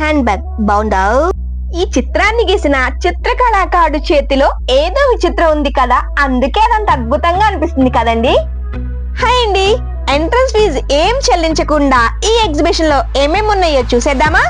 Hand bag బాగుందా? ఈ చిత్రాన్ని గీసిన చిత్రకళాకారుడు చేతిలో ఏదో విచిత్రం ఉంది కదా అందుకే అదంత అద్భుతంగా అనిపిస్తుంది కదండి? హాయ్ అండి ఎంట్రన్స్ ఫీజు ఏం చెల్లించకుండా ఈ ఎగ్జిబిషన్లో ఏమేమి ఉన్నాయో చూసేద్దామా?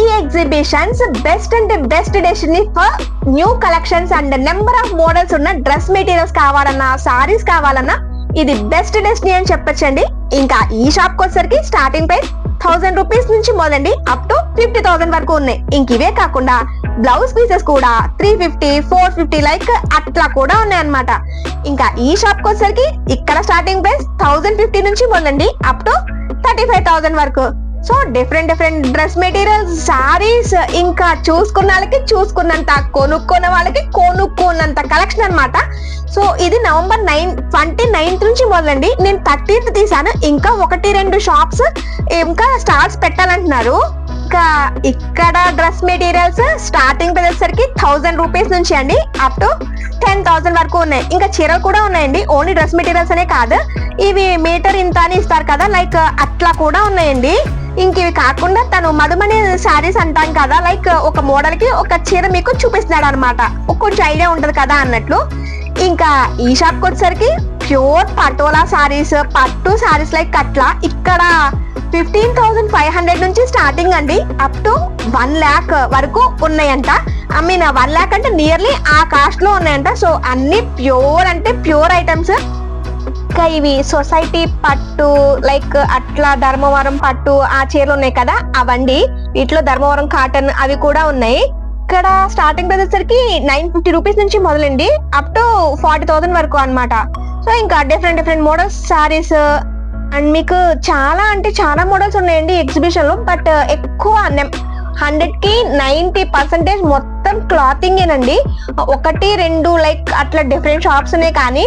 ఈ exhibitions best and best destiny for new collections and number of models ఉన్న డ్రెస్ మెటీరియల్స్ కావాలన్నా సారీస్ కావాలన్నా ఇది బెస్ట్ డెస్టినీ అని చెప్పొచ్చండి. ఇంకా ఈ షాప్కి వచ్చేసరికి స్టార్టింగ్ ప్రైస్ థౌసండ్ రూపీస్ నుంచి మొదలండి అప్ టు ఫిఫ్టీ థౌసండ్ వరకు ఉన్నాయి. ఇంక ఇవే కాకుండా బ్లౌజ్ పీసెస్ కూడా three fifty four fifty like అట్లా కూడా ఉన్నాయి అనమాట ఇంకా ఈ షాప్ వచ్చేసరికి ఇక్కడ స్టార్టింగ్ ప్రైస్ థౌసండ్ ఫిఫ్టీ నుంచి మొదలండి up to thirty five thousand వరకు. So different different dress materials saris ఇంకా చూసుకున్న వాళ్ళకి చూసుకున్నంత కొనుక్కున్న వాళ్ళకి కొనుక్కున్నంత కలెక్షన్ అనమాట సో ఇది నవంబర్ నైన్ ట్వంటీ నైన్త్ నుంచి మొదలండి. నేను థర్టీన్త్ తీసాను. ఇంకా ఒకటి రెండు షాప్స్ ఇంకా స్టాల్స్ పెట్టాలంటున్నారు. ఇంకా ఇక్కడ డ్రెస్ మెటీరియల్స్ స్టార్టింగ్ వచ్చేసరికి థౌసండ్ రూపీస్ నుంచి అండి. అప్ టు టెన్ థౌసండ్ వరకు ఉన్నాయి. ఇంకా చీరలు కూడా ఉన్నాయండి. ఓన్లీ డ్రెస్ మెటీరియల్స్ అనే కాదు. ఇవి మీటర్ ఇంత అని ఇస్తారు కదా. లైక్ అట్లా కూడా ఉన్నాయండి. ఇంకివి కాకుండా తను మధుమణి శారీస్ అంటాం కదా లైక్ ఒక మోడల్కి ఒక చీర మీకు చూపిస్తున్నాడు అనమాట కొంచెం ఐడియా ఉంటది కదా అన్నట్లు. ఇంకా ఈ షాప్కి వచ్చేసరికి ప్యూర్ పటోలా సారీస్ పట్టు శారీస్ లైక్ అట్లా. ఇక్కడ ఫిఫ్టీన్ థౌసండ్ ఫైవ్ హండ్రెడ్ నుంచి స్టార్టింగ్ అండి. అప్ టు వన్ ల్యాక్ వరకు ఉన్నాయంట. ఐ మీన్ వన్ ల్యాక్ అంటే నియర్లీ ఆ కాస్ట్లో ఉన్నాయంట. సో అన్ని ప్యూర్ అంటే ప్యూర్ ఐటమ్స్ ఇంకా ఇవి సొసైటీ పట్టు లైక్ అట్లా ధర్మవరం పట్టు ఆ చీరలు ఉన్నాయి కదా అవండి. వీటిలో ధర్మవరం కాటన్ అవి కూడా ఉన్నాయి. ఇక్కడ స్టార్టింగ్ వచ్చేసరికి నైన్ ఫిఫ్టీ రూపీస్ నుంచి మొదలండి. అప్ టు ఫార్టీ థౌసండ్ వరకు అన్నమాట. సో ఇంకా different different models saris and మీకు చాలా అంటే చాలా మోడల్స్ ఉన్నాయండి ఎగ్జిబిషన్లో బట్ ఎక్కువ హండ్రెడ్కి నైన్టీ పర్సెంటేజ్ మొత్తం క్లాతింగ్ ఏనండి. ఒకటి రెండు లైక్ అట్లా డిఫరెంట్ షాప్స్ ఉన్నాయి కానీ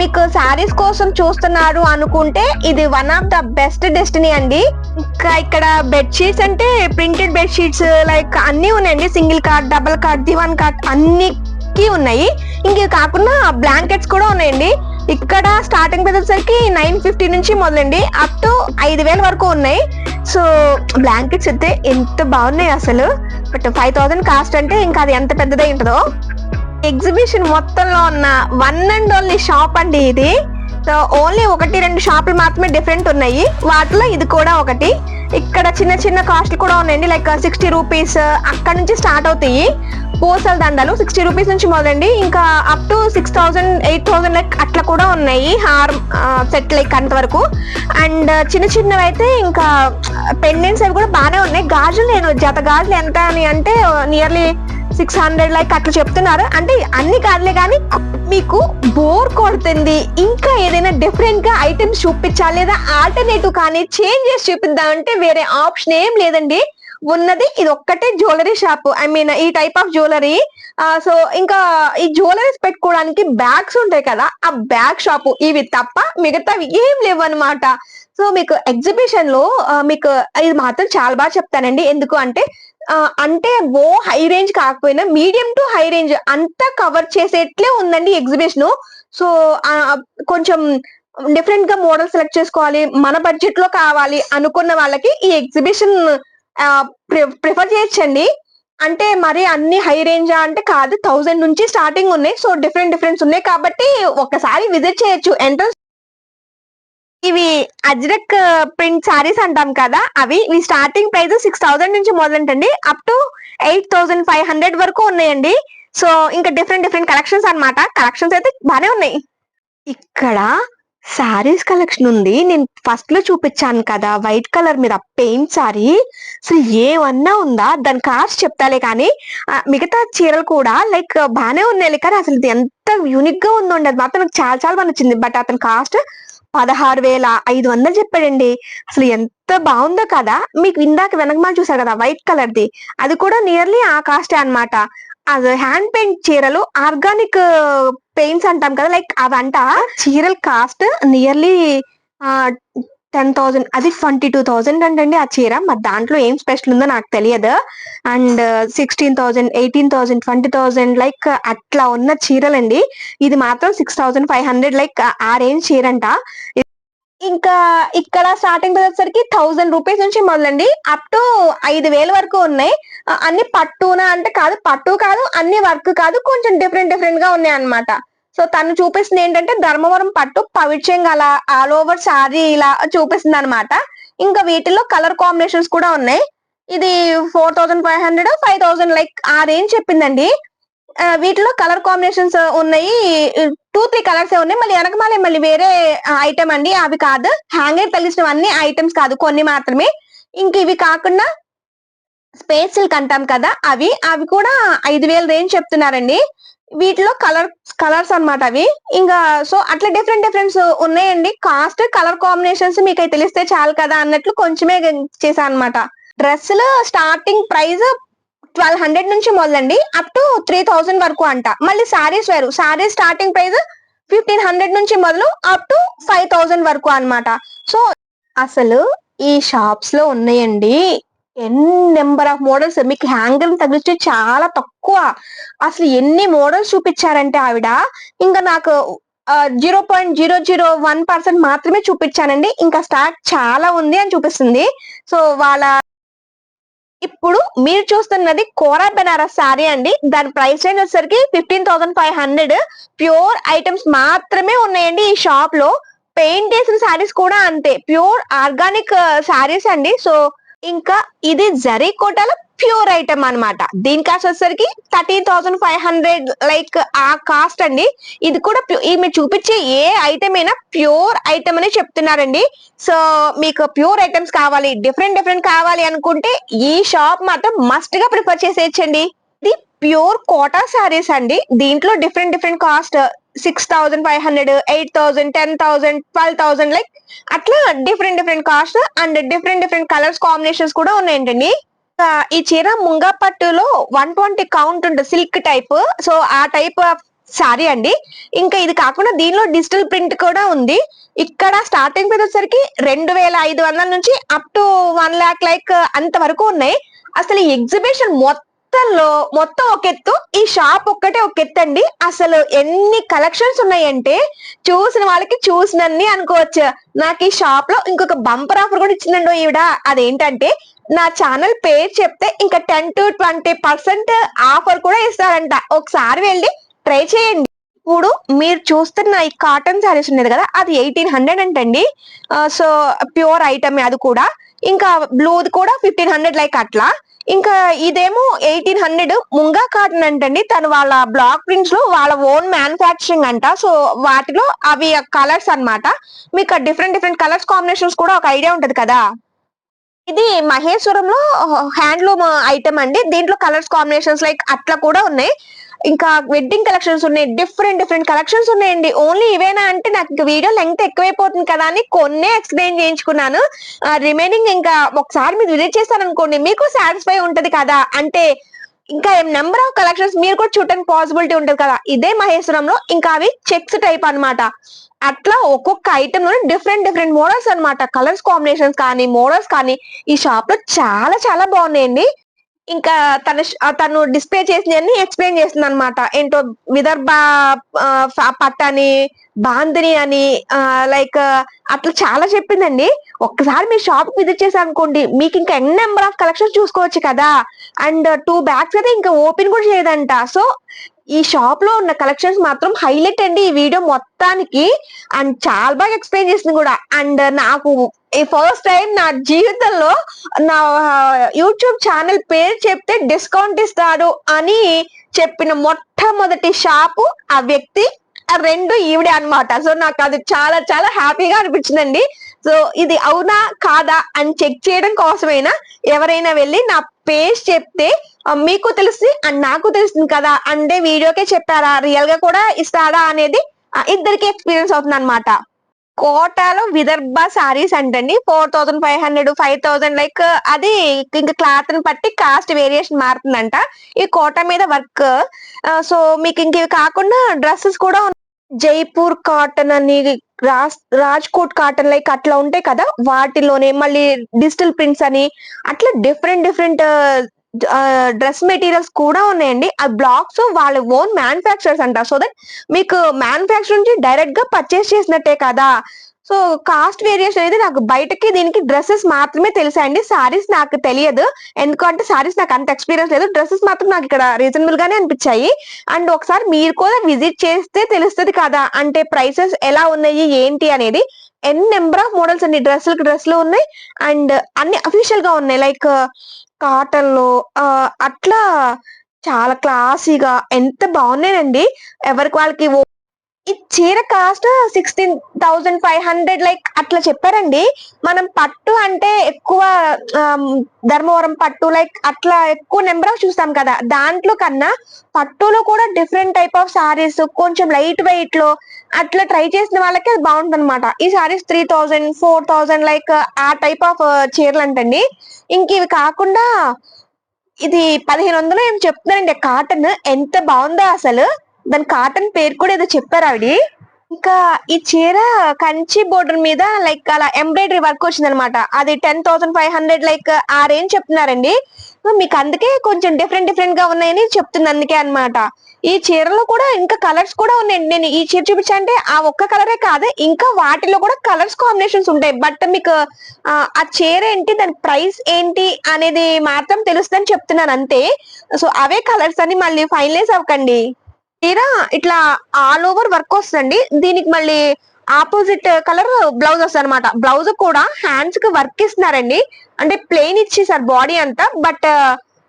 మీకు శారీస్ కోసం చూస్తున్నారు అనుకుంటే ఇది one of the best destiny అండి. ఇంకా ఇక్కడ బెడ్షీట్స్ అంటే ప్రింటెడ్ బెడ్షీట్స్ లైక్ అన్ని ఉన్నాయండి. Single cot double cot divan cot అన్నికి ఉన్నాయి. ఇంక కాకుండా బ్లాంకెట్స్ కూడా ఉన్నాయండి. ఇక్కడ స్టార్టింగ్ వచ్చేసరికి నైన్ ఫిఫ్టీ నుంచి మొదలండి. అప్ టు ఐదు వేల వరకు ఉన్నాయి. సో బ్లాంకెట్స్ అయితే ఎంత బాగున్నాయి అసలు? బట్ ఫైవ్ థౌసండ్ కాస్ట్ అంటే ఇంకా అది ఎంత పెద్దదై ఉంటుందో? ఎగ్జిబిషన్ మొత్తంలో ఉన్న వన్ అండ్ ఓన్లీ షాప్ అండి ఇది. సో ఓన్లీ ఒకటి రెండు షాపులు మాత్రమే డిఫరెంట్ ఉన్నాయి. వాటిలో ఇది కూడా ఒకటి. ఇక్కడ చిన్న చిన్న కాస్ట్లు కూడా ఉన్నాయండి. లైక్ సిక్స్టీ రూపీస్ అక్కడ నుంచి స్టార్ట్ అవుతాయి. పూసల దండలు సిక్స్టీ రూపీస్ నుంచి మొదలండి. ఇంకా up to six thousand eight thousand like అట్లా కూడా ఉన్నాయి. హార్ సెట్ లైక్ అంతవరకు. అండ్ uh, చిన్న చిన్నవి అయితే ఇంకా uh, పెండెంట్స్ అవి కూడా బాగానే ఉన్నాయి. గాజులు నేను జత గాజులు ఎంత అని అంటే uh, nearly six hundred like అట్లా చెప్తున్నారు. అంటే అన్ని కాదులే కానీ మీకు బోర్ కొడుతుంది. ఇంకా ఏదైనా డిఫరెంట్గా ఐటమ్స్ చూపించాలి లేదా ఆల్టర్నేటివ్ కానీ చేంజ్ చేసి చూపిద్దాం అంటే వేరే ఆప్షన్ ఏం లేదండి. ఉన్నది ఇది ఒక్కటే జ్యువెలరీ షాప్ ఐ మీన్ ఈ టైప్ ఆఫ్ జ్యువెలరీ సో ఇంకా ఈ జ్యువెలరీస్ పెట్టుకోవడానికి బ్యాగ్స్ ఉంటాయి కదా ఆ బ్యాగ్ షాప్ ఇవి తప్ప మిగతావి ఏం లేవు అనమాట సో మీకు ఎగ్జిబిషన్లో మీకు ఇది మాత్రం చాలా బాగా చెప్తానండి. ఎందుకు అంటే అంటే ఓ హై రేంజ్ కాకపోయినా మీడియం టు హై రేంజ్ అంతా కవర్ చేసేట్లే ఉందండి ఎగ్జిబిషన్. సో కొంచెం డిఫరెంట్గా మోడల్ సెలెక్ట్ చేసుకోవాలి మన బడ్జెట్లో కావాలి అనుకున్న వాళ్ళకి ఈ ఎగ్జిబిషన్ ప్రిఫర్ చేయొచ్చండి. అంటే మరి అన్ని హై రేంజ్ అంటే కాదు థౌసండ్ నుంచి స్టార్టింగ్ ఉన్నాయి. సో డిఫరెంట్ డిఫరెన్స్ ఉన్నాయి కాబట్టి ఒకసారి విజిట్ చేయొచ్చు. ఎంట్రన్స్ ఇవి అజ్రక్ ప్రింట్ సారీస్ అంటాం కదా అవి ఇవి స్టార్టింగ్ ప్రైస్ సిక్స్ థౌసండ్ నుంచి మొదలంటండి. Up to eight thousand five hundred వరకు ఉన్నాయండి. సో ఇంకా డిఫరెంట్ డిఫరెంట్ కలెక్షన్స్ అనమాట కలెక్షన్స్ అయితే బాగానే ఉన్నాయి. ఇక్కడ సారీస్ కలెక్షన్ ఉంది. నేను ఫస్ట్లో చూపించాను కదా వైట్ కలర్ మీద పెయింట్ సారీ అసలు ఏమన్నా ఉందా? దాని కాస్ట్ చెప్తాలే కానీ మిగతా చీరలు కూడా లైక్ బాగానే ఉన్నాయి. కానీ అసలు ఎంత యూనిక్గా ఉందండి అది మాత్రం నాకు చాలా చాలా బాగా నచ్చింది. బట్ అతని కాస్ట్ పదహారు వేల ఐదు వందలు చెప్పాడండి. అసలు ఎంత బాగుందో కదా. మీకు ఇందాక వెనకమాల చూసారు కదా వైట్ కలర్ ది అది కూడా నియర్లీ ఆ కాస్టే అనమాట అది హ్యాండ్ పెయింట్ చీరలు ఆర్గానిక్ పెయింట్స్ అంటాం కదా లైక్ అవంట. చీరల కాస్ట్ నియర్లీ టెన్ థౌసండ్ అది ట్వంటీ టూ థౌసండ్ అంటండి ఆ చీర. మరి దాంట్లో ఏం స్పెషల్ ఉందో నాకు తెలియదు. And sixteen thousand eighteen thousand twenty thousand like అట్లా ఉన్న చీరలండి. ఇది మాత్రం six thousand five hundred like ఆ రేంజ్ చీర అంట ఇంకా ఇక్కడ స్టార్టింగ్ వచ్చేసరికి థౌసండ్ రూపీస్ నుంచి మొదలండి. అప్ టు ఐదు వేల వరకు ఉన్నాయి. అన్ని పట్టునా అంటే కాదు పట్టు కాదు అన్ని వర్క్ కాదు కొంచెం డిఫరెంట్ డిఫరెంట్గా ఉన్నాయి అన్నమాట సో తను చూపిస్తుంది ఏంటంటే ధర్మవరం పట్టు పవిత్రంగా అలా ఆల్ ఓవర్ సారీ ఇలా చూపిస్తుంది అనమాట ఇంకా వీటిలో కలర్ కాంబినేషన్స్ కూడా ఉన్నాయి. ఇది four thousand five hundred five thousand like ఆ రేంజ్ చెప్పిందండి. వీటిలో కలర్ కాంబినేషన్స్ ఉన్నాయి. టూ త్రీ కలర్స్ ఉన్నాయి. మళ్ళీ వెనకమాలే మళ్ళీ వేరే ఐటమ్ అండి. అవి కాదు. హ్యాంగర్ తగిలిసినవన్నీ ఐటమ్స్ కాదు. కొన్ని మాత్రమే. ఇంక ఇవి కాకుండా స్పేస్ సిల్క్ అంటాం కదా అవి. అవి కూడా ఐదు వేల రేంజ్ చెప్తున్నారండి. వీటిలో కలర్ కలర్స్ అనమాట అవి. ఇంకా సో అట్లా డిఫరెంట్ డిఫరెన్స్ ఉన్నాయండి. కాస్ట్ కలర్ కాంబినేషన్స్ మీకు తెలిస్తే చాలు కదా అన్నట్లు కొంచెమే చేశాను అనమాట డ్రెస్సులు స్టార్టింగ్ ప్రైస్ ట్వెల్వ్ హండ్రెడ్ నుంచి మొదలండి. అప్ టు త్రీ థౌజండ్ వరకు అంట. మళ్ళీ సారీస్ వేరు. Saris starting price fifteen hundred నుంచి మొదలు అప్ టు ఫైవ్ థౌజండ్ వరకు అనమాట సో అసలు ఈ షాప్స్లో ఉన్నాయండి. ఎన్ నెంబర్ ఆఫ్ మోడల్స్ మీకు హ్యాంగర్ తగిలిస్తే చాలా తక్కువ. అసలు ఎన్ని మోడల్స్ చూపించారంటే ఆవిడ? ఇంకా నాకు zero point zero zero one percent మాత్రమే చూపించానండి. ఇంకా స్టాక్ చాలా ఉంది అని చూపిస్తుంది. సో వాళ్ళ ఇప్పుడు మీరు చూస్తున్నది కోరా బెనారస్ శారీ అండి. దాని ప్రైస్ రేంజ్ వచ్చేసరికి fifteen thousand five hundred pure items మాత్రమే ఉన్నాయండి ఈ షాప్లో. పెయింట్ వేసిన శారీస్ కూడా అంతే. ప్యూర్ ఆర్గానిక్ శారీస్ అండి. సో ఇంకా ఇది జరీ కోటాలో ప్యూర్ ఐటమ్ అనమాట దీని కాస్ట్ వచ్చేసరికి thirteen thousand five hundred like ఆ కాస్ట్ అండి. ఇది కూడా pu- ఈమె చూపించే ఏ ఐటమ్ అయినా ప్యూర్ ఐటమ్ అని చెప్తున్నారండి. సో మీకు ప్యూర్ ఐటమ్స్ కావాలి డిఫరెంట్ డిఫరెంట్ కావాలి అనుకుంటే ఈ షాప్ మాత్రం మస్ట్గా ప్రిఫర్ చేసేయచ్చండి. ఇది ప్యూర్ కోటా శారీస్ అండి. దీంట్లో different different cost six thousand five hundred eight thousand ten thousand twelve thousand like అట్లా different different cost and different different colours combinations కూడా ఉన్నాయంటండి. ఈ చీర ముంగా పట్టులో వన్ ట్వంటీ కౌంట్ ఉంటుంది సిల్క్ టైప్ సో ఆ టైప్ ఆఫ్ సారీ అండి. ఇంకా ఇది కాకుండా దీనిలో డిజిటల్ ప్రింట్ కూడా ఉంది. ఇక్కడ స్టార్టింగ్ ప్రైస్ వచ్చేసరికి రెండు వేల ఐదు వందల నుంచి up to one lakh like అంత వరకు ఉన్నాయి. అసలు ఈ ఎగ్జిబిషన్ మొత్తంలో మొత్తం ఒక ఎత్తు ఈ షాప్ ఒక్కటే ఒక ఎత్తు అండి అసలు ఎన్ని కలెక్షన్స్ ఉన్నాయంటే చూసిన వాళ్ళకి చూసినన్ని అనుకోవచ్చు. నాకు ఈ షాప్లో ఇంకొక బంపర్ ఆఫర్ కూడా ఇచ్చిందండి ఈవిడ. అదేంటంటే నా ఛానల్ పేరు చెప్తే ఇంకా ten to twenty percent offer కూడా ఇస్తారంట. ఒకసారి వెళ్ళి ట్రై చేయండి. ఇప్పుడు మీరు చూస్తున్న ఈ కాటన్ శారీస్ ఉన్నది కదా అది ఎయిటీన్ హండ్రెడ్ అంటండి. సో ప్యూర్ ఐటమ్ అది కూడా. ఇంకా బ్లూది కూడా ఫిఫ్టీన్ హండ్రెడ్ లైక్ అట్లా. ఇంకా ఇదేమో ఎయిటీన్ హండ్రెడ్ ముంగా కాటన్ అంటండి. తను వాళ్ళ బ్లాక్ ప్రింట్స్లో వాళ్ళ ఓన్ మ్యానుఫాక్చరింగ్ అంట. సో వాటిలో అవి కలర్స్ అన్నమాట. మీకు డిఫరెంట్ డిఫరెంట్ కలర్స్ కాంబినేషన్స్ కూడా ఒక ఐడియా ఉంటది కదా? ఇది మహేశ్వరంలో హ్యాండ్లూమ్ ఐటమ్ అండి. దీంట్లో కలర్స్ కాంబినేషన్స్ లైక్ అట్లా కూడా ఉన్నాయి. ఇంకా వెడ్డింగ్ కలెక్షన్స్ ఉన్నాయి. డిఫరెంట్ డిఫరెంట్ కలెక్షన్స్ ఉన్నాయండి. ఓన్లీ ఇవేనా అంటే నాకు ఇంకా వీడియో లెంగ్త్ ఎక్కువైపోతుంది కదా అని కొన్నే ఎక్స్ప్లెయిన్ చేయించుకున్నాను. రిమైనింగ్ ఇంకా ఒకసారి మీరు విజిట్ చేస్తాను అనుకోండి మీకు సాటిస్ఫై ఉంటది కదా. అంటే ఇంకా నెంబర్ ఆఫ్ కలెక్షన్స్ మీరు కూడా చూడటానికి పాసిబిలిటీ ఉంటది కదా. ఇదే మహేశ్వరంలో ఇంకా అవి చెక్స్ టైప్ అనమాట అట్లా ఒక్కొక్క ఐటమ్లోనే డిఫరెంట్ డిఫరెంట్ మోడల్స్ అనమాట కలర్స్ కాంబినేషన్స్ కానీ మోడల్స్ కానీ ఈ షాప్లో చాలా చాలా బాగున్నాయండి. ఇంకా తన తను డిస్ప్లే చేసినవన్నీ ఎక్స్ప్లెయిన్ చేస్తుంది అనమాట ఏంటో విదర్భ ఆ, అని బాందిని అని లైక్ అట్లా చాలా చెప్పిందండి. ఒక్కసారి మీ షాప్ విజిట్ చేశారు అనుకోండి మీకు ఇంకా ఎన్ని నెంబర్ ఆఫ్ కలెక్షన్స్ చూసుకోవచ్చు కదా. అండ్ టూ బ్యాగ్స్ అయితే ఇంకా ఓపెన్ కూడా చేయదంట. సో ఈ షాప్లో ఉన్న కలెక్షన్స్ మాత్రం హైలైట్ అండి ఈ వీడియో మొత్తానికి. అండ్ చాలా బాగా ఎక్స్ప్లెయిన్ చేసింది కూడా. అండ్ నాకు ఈ ఫస్ట్ టైం నా జీవితంలో నా యూట్యూబ్ ఛానల్ పేరు చెప్తే డిస్కౌంట్ ఇస్తాడు అని చెప్పిన మొట్టమొదటి షాపు ఆ వ్యక్తి ఆ రెండు ఈవిడే అన్నమాట. సో నాకు అది చాలా చాలా హ్యాపీగా అనిపించిందండి. సో ఇది అవునా కాదా అని చెక్ చేయడం కోసమైనా? ఎవరైనా వెళ్ళి నా పేజ్ చెప్తే మీకు తెలిసి అండ్ నాకు తెలుస్తుంది కదా అంటే వీడియోకే చెప్పారా? రియల్గా కూడా ఇస్తాడా అనేది ఇద్దరికి ఎక్స్పీరియన్స్ అవుతుంది అనమాట కోటాలో విదర్భ సారీస్ అంటండి. Four thousand five hundred five thousand like అది ఇంకా క్లాత్ని బట్టి కాస్ట్ వేరియేషన్ మారుతుందంట. ఈ కోట మీద వర్క్ సో మీకు ఇంక ఇవి కాకుండా డ్రెస్సెస్ కూడా జైపూర్ కాటన్ అని రాజ్ రాజ్కోట్ కాటన్ లైక్ అట్లా ఉంటాయి కదా. వాటిలోనే మళ్ళీ డిజిటల్ ప్రింట్స్ అని అట్లా డిఫరెంట్ డిఫరెంట్ డ్రెస్ మెటీరియల్స్ కూడా ఉన్నాయండి. ఆ బ్లాక్స్ వాళ్ళ ఓన్ మ్యానుఫ్యాక్చర్స్ అంట. సో దట్ మీకు మ్యానుఫ్యాక్చర్ నుంచి డైరెక్ట్గా పర్చేస్ చేసినట్టే కదా. సో కాస్ట్ వేరియేషన్ అనేది నాకు బయటకి దీనికి డ్రెస్సెస్ మాత్రమే తెలిసాయండి. సారీస్ నాకు తెలియదు. ఎందుకంటే సారీస్ నాకు అంత ఎక్స్పీరియన్స్ లేదు. డ్రెస్సెస్ మాత్రం నాకు ఇక్కడ రీజనబుల్ గానే అనిపించాయి. అండ్ ఒకసారి మీరు కూడా విజిట్ చేస్తే తెలుస్తుంది కదా. అంటే ప్రైసెస్ ఎలా ఉన్నాయి ఏంటి అనేది. ఎన్ నెంబర్ ఆఫ్ మోడల్స్ అండి. డ్రెస్సులకు డ్రెస్సులు ఉన్నాయి. అండ్ అన్ని అఫీషియల్గా ఉన్నాయి. లైక్ కాటన్లో ఆ, అట్లా చాలా క్లాసీగా ఎంత బాగున్నాయండి. ఎవరికి వాళ్ళకి ఓ- ఈ చీర cost sixteen thousand five hundred like అట్లా చెప్పారండి. మనం పట్టు అంటే ఎక్కువ ధర్మవరం పట్టు లైక్ అట్లా ఎక్కువ నెంబర్ ఆఫ్ చూస్తాం కదా. దాంట్లో కన్నా పట్టులో కూడా డిఫరెంట్ టైప్ ఆఫ్ సారీస్ కొంచెం లైట్ వెయిట్లో అట్లా ట్రై చేసిన వాళ్ళకి అది బాగుంటుంది అనమాట ఈ saris three thousand four thousand like ఆ టైప్ ఆఫ్ చీరలు అంటండి ఇంక ఇవి కాకుండా ఇది పదిహేను వందలు ఏం చెప్తున్నానండి కాటన్ ఎంత బాగుందో అసలు. దాని కాటన్ పేరు కూడా ఏదో చెప్పారు ఆవిడ. ఇంకా ఈ చీర కంచి బోర్డర్ మీద లైక్ అలా ఎంబ్రాయిడరీ వర్క్ వచ్చింది అనమాట అది ten thousand five hundred like ఆ రేంజ్ చెప్తున్నారండి. మీకు అందుకే కొంచెం డిఫరెంట్ డిఫరెంట్గా ఉన్నాయని చెప్తుంది అందుకే అనమాట ఈ చీరలో కూడా ఇంకా కలర్స్ కూడా ఉన్నాయండి నేను ఈ చీర చూపించా అంటే ఆ ఒక్క కలరే కాదు ఇంకా వాటిలో కూడా కలర్స్ కాంబినేషన్స్ ఉంటాయి. బట్ మీకు ఆ, చీర ఏంటి దాని ప్రైస్ ఏంటి అనేది మాత్రం తెలుస్తుందని చెప్తున్నాను అంతే. సో అవే కలర్స్ అని మళ్ళీ ఫైనలైజ్ అవ్వకండి. చీర ఇట్లా ఆల్ ఓవర్ వర్క్ వస్తుందండి. దీనికి మళ్ళీ ఆపోజిట్ కలర్ బ్లౌజ్ వస్తుంది అనమాట బ్లౌజ్ కూడా హ్యాండ్స్కి వర్క్ ఇస్తున్నారండి. అంటే ప్లెయిన్ ఇచ్చేసారు బాడీ అంతా. బట్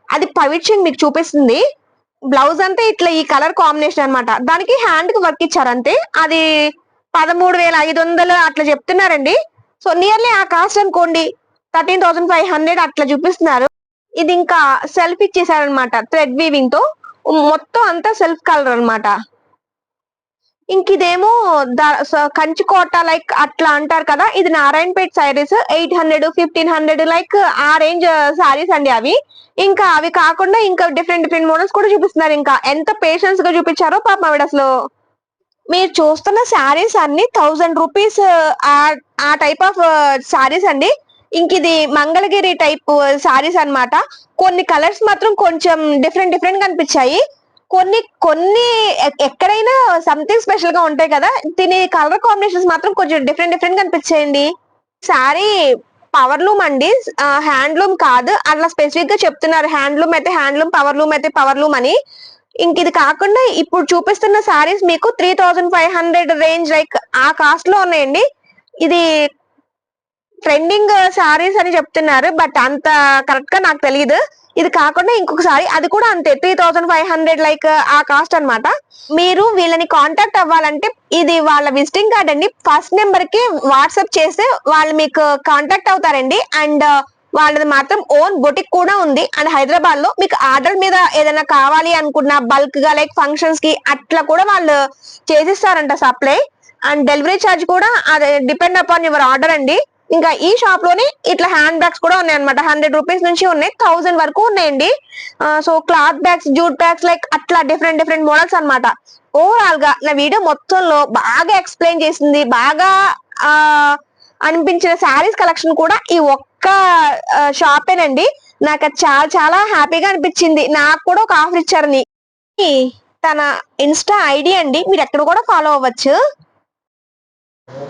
అది పవిత్యం మీకు చూపిస్తుంది. బ్లౌజ్ అంతా ఇట్లా ఈ కలర్ కాంబినేషన్ అనమాట దానికి హ్యాండ్కి వర్క్ ఇచ్చారు అంతే. అది పదమూడు వేల ఐదు వందలు అట్లా చెప్తున్నారండి. సో నియర్లీ ఆ కాస్ట్ అనుకోండి థర్టీన్ థౌసండ్ ఫైవ్ హండ్రెడ్ అట్లా చూపిస్తున్నారు. ఇది ఇంకా సెల్ఫ్ ఇచ్చేసారనమాట థ్రెడ్ వీవింగ్తో. మొత్తం అంతా సెల్ఫ్ కలర్ అనమాట ఇంక ఇదేమో ద- స- కంచి కోట లైక్ అట్లా అంటారు కదా ఇది Narayanpet saris eight hundred fifteen hundred like ఆ రేంజ్ సారీస్ అండి అవి. ఇంకా అవి కాకుండా ఇంకా డిఫరెంట్ డిఫరెంట్ మోడల్స్ కూడా చూపిస్తున్నారు ఇంకా. ఎంత పేషెన్స్గా చూపించారో పాప ఆవిడ అసలు. మీరు చూస్తున్న శారీస్ అన్ని థౌజండ్ రూపీస్ ఆ టైప్ ఆఫ్ శారీస్ అండి. ఇంక ఇది మంగళగిరి టైప్ శారీస్ అన్నమాట. కొన్ని కలర్స్ మాత్రం కొంచెం డిఫరెంట్ డిఫరెంట్ కనిపించాయి కొన్ని కొన్ని ఎక్కడైనా సంథింగ్ స్పెషల్గా ఉంటాయి కదా దీని కలర్ కాంబినేషన్స్ మాత్రం కొంచెం డిఫరెంట్ డిఫరెంట్ కనిపించేయండి. శారీ పవర్ లూమ్ అండి. హ్యాండ్లూమ్ కాదు. అట్లా స్పెసిఫిక్గా చెప్తున్నారు. హ్యాండ్లూమ్ అయితే హ్యాండ్లూమ్ పవర్ లూమ్ అయితే పవర్ లూమ్ అని. ఇంక ఇది కాకుండా ఇప్పుడు చూపిస్తున్న సారీస్ మీకు three thousand five hundred range like ఆ కాస్ట్లో ఉన్నాయండి. ఇది ట్రెండింగ్ సారీస్ అని చెప్తున్నారు బట్ అంత కరెక్ట్గా నాకు తెలియదు ఇది కాకుండా ఇంకొకసారి అది కూడా అంతే three thousand five hundred like ఆ కాస్ట్ అన్నమాట. మీరు వీళ్ళని కాంటాక్ట్ అవ్వాలంటే ఇది వాళ్ళ విజిటింగ్ కార్డ్ అండి. ఫస్ట్ నెంబర్కి వాట్సాప్ చేస్తే వాళ్ళు మీకు కాంటాక్ట్ అవుతారండి. అండ్ uh, వాళ్ళది మాత్రం ఓన్ బొటిక్ కూడా ఉంది. అండ్ హైదరాబాద్లో మీకు ఆర్డర్ మీద ఏదైనా కావాలి అనుకున్న బల్క్గా లైక్ ఫంక్షన్స్కి అట్లా కూడా వాళ్ళు చేసిస్తారంట సప్లై అండ్ డెలివరీ ఛార్జ్ కూడా అది డిపెండ్ అపాన్ యువర్ ఆర్డర్ అండి. ఇంకా ఈ షాప్లోనే ఇట్లా హ్యాండ్ బ్యాగ్స్ కూడా ఉన్నాయి అనమాట హండ్రెడ్ రూపీస్ నుంచి ఉన్నాయి థౌసండ్ వరకు ఉన్నాయండి. So cloth bags jute bags like అట్లా డిఫరెంట్ డిఫరెంట్ మోడల్స్ అనమాట ఓవరాల్గా నా వీడియో మొత్తంలో బాగా ఎక్స్ప్లెయిన్ చేసింది బాగా అనిపించిన శారీస్ కలెక్షన్ కూడా ఈ ఒక్క షాపేనండి నాకు అది చాలా చాలా హ్యాపీగా అనిపించింది. నాకు కూడా ఒక ఆఫర్ ఇచ్చారని తన ఇన్స్టా ఐడి అండి. మీరు ఎక్కడ కూడా ఫాలో అవ్వచ్చు.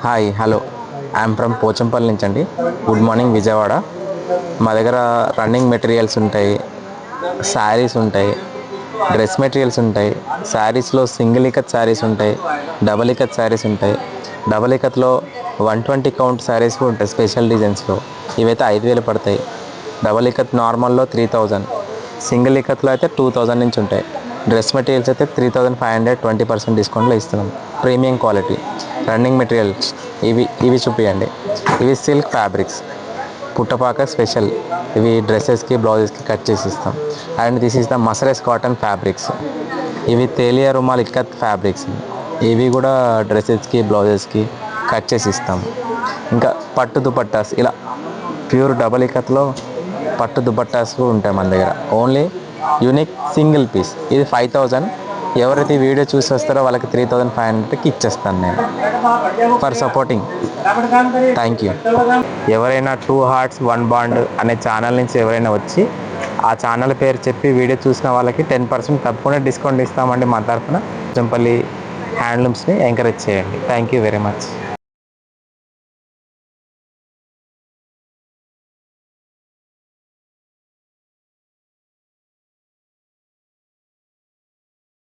Hi hello I'm from Pochampally నుంచి అండి. Good morning Vijayawada. మా దగ్గర రన్నింగ్ మెటీరియల్స్ ఉంటాయి శారీస్ ఉంటాయి డ్రెస్ మెటీరియల్స్ ఉంటాయి శారీస్లో సింగిల్ ఇకత్ శారీస్ ఉంటాయి డబల్ ఇకత్ శారీస్ ఉంటాయి. డబల్ ఇకత్లో వన్ ట్వంటీ కౌంట్ శారీస్ కూడా ఉంటాయి స్పెషల్ డిజైన్స్లో. ఇవైతే ఐదు వేలు పడతాయి. డబల్ ఇకత్ నార్మల్లో త్రీ థౌజండ్. సింగిల్ ఇకత్లో అయితే టూ థౌజండ్ నుంచి ఉంటాయి. డ్రెస్ మెటీరియల్స్ అయితే three thousand five hundred twenty percent డిస్కౌంట్లో ఇస్తున్నాం. Premium quality. Running materials. ఇవి ఇవి చూపించండి ఇవి సిల్క్ ఫ్యాబ్రిక్స్. పుట్టపాక స్పెషల్. ఇవి డ్రెస్సెస్కి బ్లౌజెస్కి కట్ చేసి ఇస్తాం. And this is the mercerised cotton fabrics. ఇవి తేలియా రుమాల్ ఇక్కత్ ఫ్యాబ్రిక్స్. ఇవి కూడా డ్రెస్సెస్కి బ్లౌజెస్కి కట్ చేసి ఇస్తాం. ఇంకా పట్టు దుపట్టాస్. ఇలా ప్యూర్ డబల్ ఇక్కత్లో పట్టు దుపట్టాస్ కూడా ఉంటాయి మన దగ్గర. Only unique single piece. ఇది ఫైవ్ థౌజండ్. ఎవరైతే వీడియో చూసి వస్తారో వాళ్ళకి త్రీ థౌజండ్ ఫైవ్ హండ్రెడ్కి ఇచ్చేస్తాను నేను. ఫర్ సపోర్టింగ్ థ్యాంక్ యూ ఎవరైనా టూ హార్ట్స్ వన్ బాండ్ అనే ఛానల్ నుంచి ఎవరైనా వచ్చి ఆ ఛానల్ పేరు చెప్పి వీడియో చూసిన వాళ్ళకి టెన్ పర్సెంట్ తప్పకుండా డిస్కౌంట్ ఇస్తామండి మా తరఫున. జంపల్లి హ్యాండ్లూమ్స్ని ఎంకరేజ్ చేయండి. Thank you very much